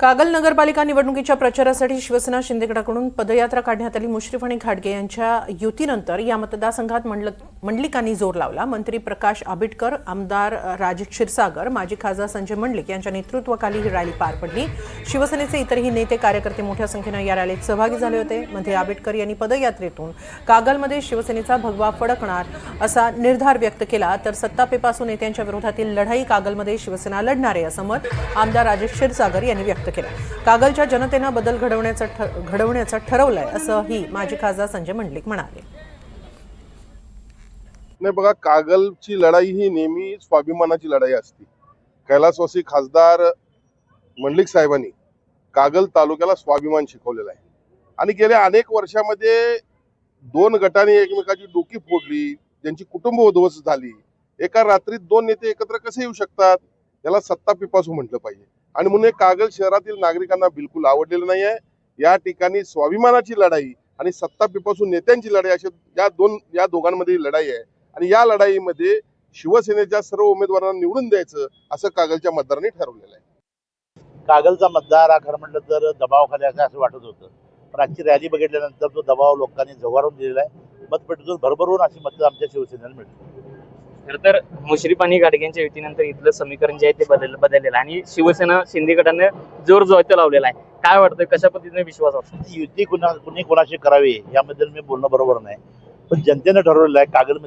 कागल नगरपालिका निवडणुकीच्या प्रचारासाठी शिवसेना शिंदेगडाकडून पदयात्रा काढण्यात आली. मुश्रीफ आणि घाटगे यांच्या युतीनंतर या मतदारसंघात मंडल मंडलिकांनी जोर लावला. मंत्री प्रकाश आबिटकर आमदार राज क्षीरसागर माजी खासदार संजय मंडलिक यांच्या नेतृत्वाखाली ही रॅली पार पडली. शिवसेनेचे इतरही नेते कार्यकर्ते मोठ्या संख्येनं या रॅलीत सहभागी झाले होते. मंत्री आबिटकर यांनी पदयात्रेतून कागलमध्ये शिवसेनेचा भगवा फडकणार असा निर्धार व्यक्त केला. तर सत्तापेपासून नेत्यांच्या विरोधातील लढाई कागलमध्ये शिवसेना लढणार आहे असं मत आमदार राजेश क्षीरसागर यांनी व्यक्त केलं. कागलच्या जनतेनं बदल घडवण्याचं ठ- घडवण्याचं ठरवलंय असंही माजी खासदार संजय मंडलिक म्हणाले. नाही बघा कागलची लढाई ही नेहमी स्वाभिमानाची लढाई असते. कैलासवासी खासदार मंडलिक साहेबांनी कागल तालुक्याला स्वाभिमान शिकवलेला आहे. आणि गेल्या अनेक वर्षामध्ये दोन गटांनी एकमेकाची डोकी फोडली त्यांची कुटुंब उद्ध्वस्त झाली. एका रात्रीत दोन नेते एकत्र कसे येऊ शकतात? याला सत्ता पिपासू म्हटलं पाहिजे. आणि म्हणून कागल शहरातील नागरिकांना बिलकुल आवडलेलं नाही आहे या ठिकाणी स्वाभिमानाची लढाई आणि सत्ता पिपासू नेत्यांची लढाई अशी या दोन या दोघांमध्ये लढाई आहे. आणि या लढाईमध्ये शिवसेनेच्या सर्व उमेदवारांना निवडून द्यायचं असं कागलच्या मतदारांनी ठरवलेलं आहे. कागलचा मतदार हा खरं म्हटलं तर दबावाखाली आहे असं वाटत होतं. पण आजची रॅली बघितल्यानंतर तो दबाव लोकांनी झगारून दिलेला आहे. मतपेटीतून भरभरून अशी मतं आमच्या शिवसेनेला मिळते खरं तर मुश्रीफ आणि गाडगेंच्या युतीनंतर इथलं समीकरण जे आहे ते बदल बदललेलं आहे. आणि शिवसेना शिंदे गटानं जोर जोयतं लावलेला आहे. काय वाटतं कशा पद्धतीने विश्वास वाटतो? युती कुणा कुणी कोणाशी करावी याबद्दल मी बोलणं बरोबर नाही. पण जनतेनं ठरवलेलं आहे कागल